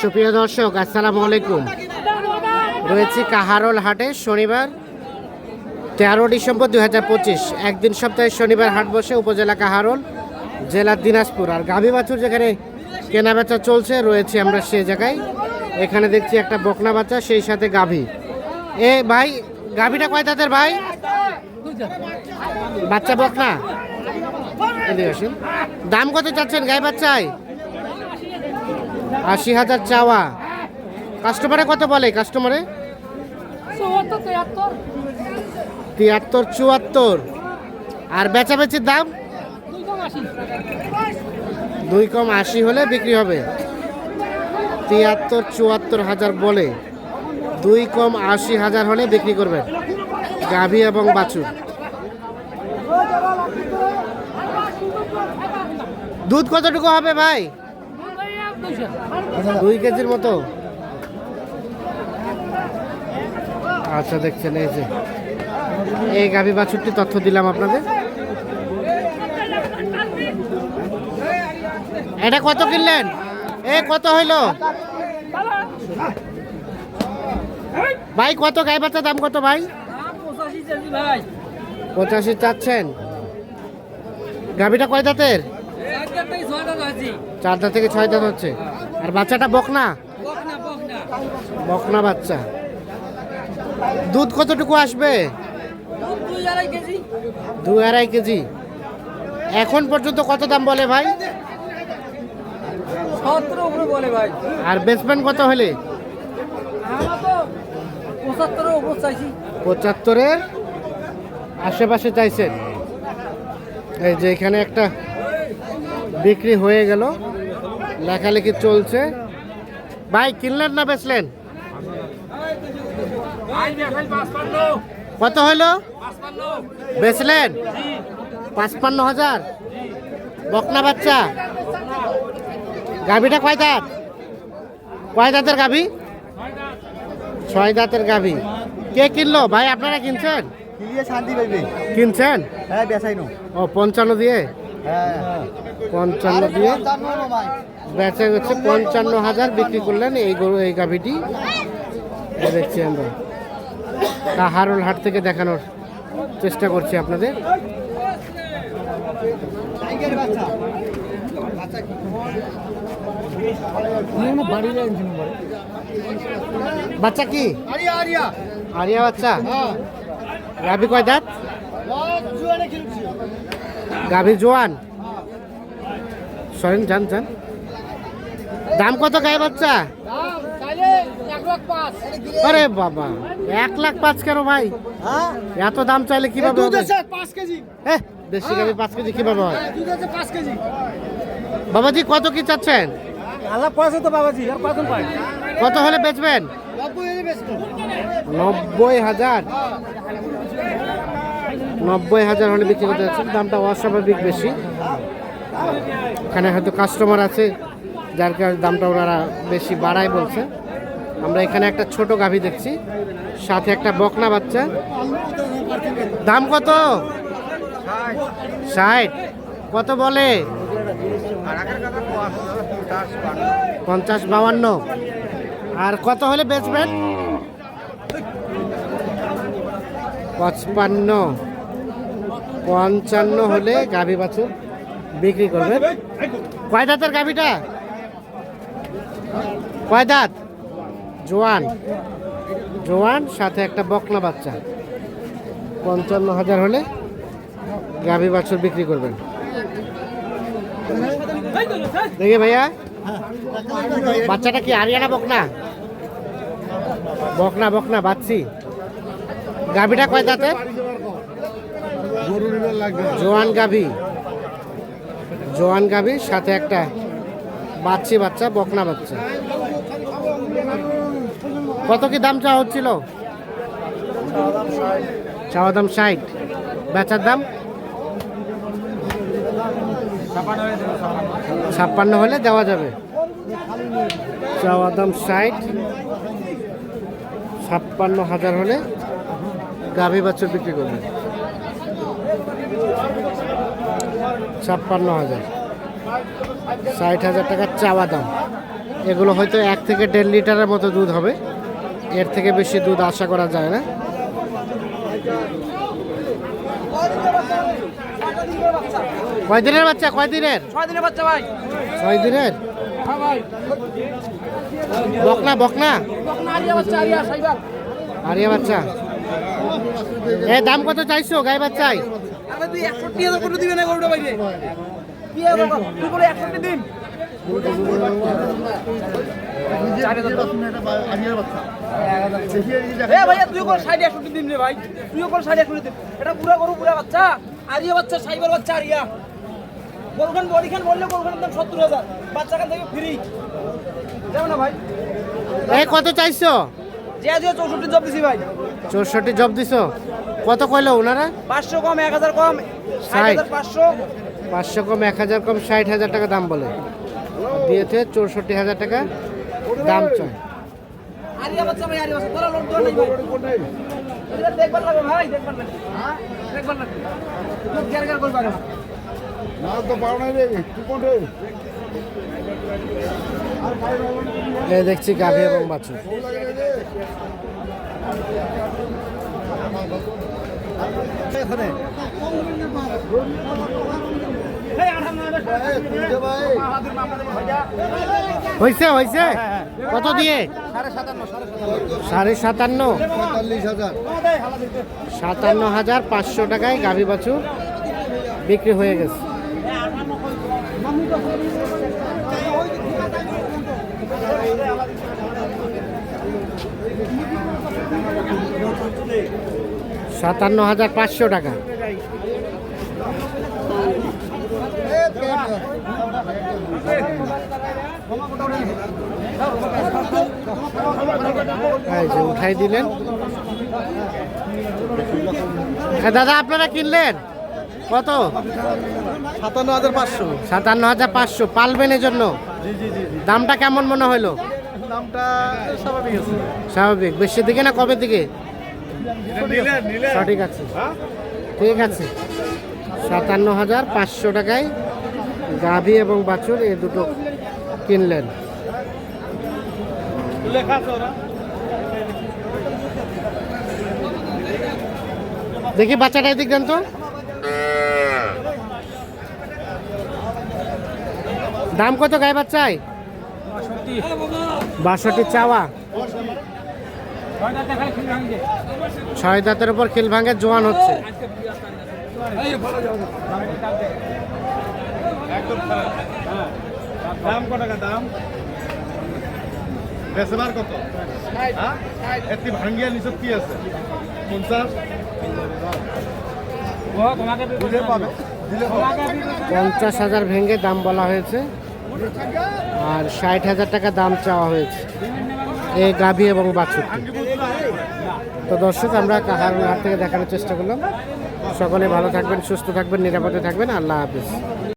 সুপ্রিয় দর্শক, আসসালামু আলাইকুম। রয়েছি কাহারোল হাটে, শনিবার তেরো ডিসেম্বর দুই হাজার পঁচিশ। একদিন সপ্তাহে শনিবার হাট বসে উপজেলা কাহারোল, জেলা দিনাজপুর। আর গাভী বাছুর যেখানে কেনা বেচা চলছে, রয়েছে আমরা সে জায়গায়। এখানে দেখছি একটা বকনা বাচ্চা, সেই সাথে গাভী। এ ভাই, গাভীটা কয় তাদের ভাই? বাচ্চা বকনা। দাম কত চাচ্ছেন গাই বাচ্চায়? আশি হাজার চাওয়া। কাস্টমারে কত বলে কাস্টমারে তিয়াত্তর চুয়াত্তর। আর বেচাবেচির দাম? দুই কম আশি হলে বিক্রি হবে। তিয়াত্তর চুয়াত্তর হাজার বলে। দুই কম আশি হাজার হলে বিক্রি করবেন। গাভী এবং বাছুর। দুধ কতটুকু হবে ভাই? দুই কেজির মতো। আচ্ছা দেখছেন, এই যে। এই গাভী বাছুরটি তথ্য দিলাম আপনাদের। এটা কত কিনলেন? এ, কত হইল? ভাই, কত গাই বাচ্চা দাম কত, ভাই? পঁচাশি চাচ্ছেন। গাভীটা কয় দাঁতের একটা থেকে ছয়টা চাষি চার দাঁত থেকে ছয় দাঁত হচ্ছে। আর বাচ্চাটা বকনা? বকনা বাচ্চা। দুধ কতটুকু আসবে? দু আড়াই কেজি। এখন পর্যন্ত কত দাম বলে ভাই? আর বেসমেন্ট কত হলে? পঁচাত্তরের পঁচাত্তরের আশেপাশে চাইছেন। এই যে এখানে একটা বিক্রি হয়ে গেল। লেখালেখি চলছে। ভাই কিনলেন না বেচলেন? কত হইল বেচলেন? পাঁচপান্ন হাজার? বকনা বাচ্চা? গাভীটা কয় দাঁত? কয় দাঁতের গাভী? ছয় দাঁতের গাভী। কে কিনলো? ভাই আপনারা কিনছেন? কিনছেন? হ্যাঁ ও পঞ্চান্ন দিয়ে? পঞ্চান্ন দিয়ে বেচা হচ্ছে পঞ্চান্ন হাজার বিক্রি করলেন এই গরু এই গাভীটি। দেখছি আমরা। কাহারোল হাট থেকে দেখানোর চেষ্টা করছি আপনাদের। বাচ্চা কি? আরিয়া বাচ্চা? হ্যাঁ। গাভী কয় দাঁত? গাভী জোয়ান। সরেন যান যান। দাম কত গায়ে বাচ্চা? আরে বাবা এক লাখ পাঁচ কেন ভাই? হ্যাঁ এত দাম চাইলে কীভাবে হবে? দেশি গাভী পাঁচ কেজি কীভাবে হয়? হ্যাঁ বাবাজি কত কি চাচ্ছেন? আল্লাহ পয়সা তো বাবাজি আর কত কত হলে বেচবেন? নব্বই হাজার। নব্বই হাজার হলে বিক্রি করতে যাচ্ছেন। দামটা অস্বাভাবিক বেশি। এখানে হয়তো কাস্টমার আছে, যার কারণে দামটা ওনারা বেশি বাড়ায় বলছে। আমরা এখানে একটা ছোট গাভী দেখছি, সাথে একটা বকনা বাচ্চা। দাম কত? ষাট। কত বলে? পঞ্চাশ বাউান্ন। আর কত হলে বেচবেন? পঁচপান্ন। পঞ্চান্ন হলে গাভী বাছুর বিক্রি করবেন কয় দাঁতের গাভীটা? কয় দাঁত? জোয়ান। জোয়ান, সাথে একটা বকনা বাচ্চা। পঞ্চান্ন হাজার হলে গাভী বাছুর বিক্রি করবেন। দেখে ভাইয়া। বাচ্চাটা কি আরিয়ানা বকনা? বকনা বকনা, বাচ্চি। গাভীটা কয় দাঁতের? জোয়ান গাভী। জোয়ান গাভীর সাথে একটা বাচ্চি বাচ্চা, বকনা বাচ্চা। কত কি দাম চাওয়া হচ্ছিল? চাওয়া দাম ষাট। বেচার দাম? ছাপ্পান্ন হলে দেওয়া যাবে। চাওয়া দাম ষাট। ছাপ্পান্ন হাজার হলে গাভী বাছুর বিক্রি করবে। ছাপ্পান্ন হাজার। ষাট হাজার টাকার চাওয়া দাম। এগুলো হয়তো এক থেকে দেড় লিটারের মতো দুধ হবে। এর থেকে বেশি দুধ আশা করা যায় না। কয় দিনের বাচ্চা? কয় দিনের ছয় দিনের বাচ্চা ভাই। ছয় দিনের বকনা বকনা? আরিয়া বাচ্চা এ দাম কত চাইছো? গাই বাচ্চাই আরে তুই দিবে না বাইরে। তুই একষট্টি দিন। তুই একষট্টি দিন রে ভাই। সাইড একষট্টি দিন। এটা পুরা গরু, পুরা বাচ্চা। বাচ্চা, সাইবার বাচ্চা বড়িখান সত্তর হাজার। ফ্রি না ভাই। কত চাইছো? চৌষট্টি জব দিছি ভাই। চৌষট্টি জব দিছো? কত কইলো ওনারা? পাঁচশো কম এক হাজার কম ষাট। পাঁচশো। পাঁচশো কম এক হাজার কম ষাট হাজার টাকা দাম বলে। দিয়েছে চৌষট্টি হাজার টাকা দাম এটা দেখবার লাগবে ভাই দেখবার লাগবে। হ্যাঁ? দেখবার লাগবে। দেখছি গাভী এবং বাছুর। হয়েছে হয়েছে কত দিয়ে? সাড়ে সাতান্ন। সাতান্ন হাজার পাঁচশো টাকায় গাভী বাছুর বিক্রি হয়ে গেছে। সাতান্ন হাজার পাঁচশো টাকা। উঠাই দিলেন। দাদা আপনারা কিনলেন? কত? সাতান্ন হাজার পাঁচশো। সাতান্ন হাজার পাঁচশো। পালবেন এর জন্য দামটা কেমন মনে হলো? দামটা স্বাভাবিক স্বাভাবিক। বেশির দিকে না কবে দিকে? সঠিক আছে। ঠিক আছে। সাতান্ন হাজার পাঁচশো টাকায় গাভী এবং বাছুর এই দুটো কিনলেন। দেখি বাচ্চাটা এদিক দেন তো। দাম কত গায়ে বাচ্চায়? বাষট্টি চাওয়া। ছয় দাঁতের উপর খিল ভাঙে জোয়ান হচ্ছে। দাম কত টাকা দাম? বেচবার কত? হ্যাঁ? ভাঙ্গিয়া নিচত কি আছে? পঞ্চাশ? পঞ্চাশ হাজার ভেঙে দাম বলা হয়েছে। আর ষাট হাজার টাকা দাম চাওয়া হয়েছে। এই গাভী এবং বাছুর তো দর্শক, আমরা কাহার হাট থেকে দেখানোর চেষ্টা করলাম। সকলে ভালো থাকবেন, সুস্থ থাকবেন, নিরাপদে থাকবেন। আল্লাহ হাফিজ।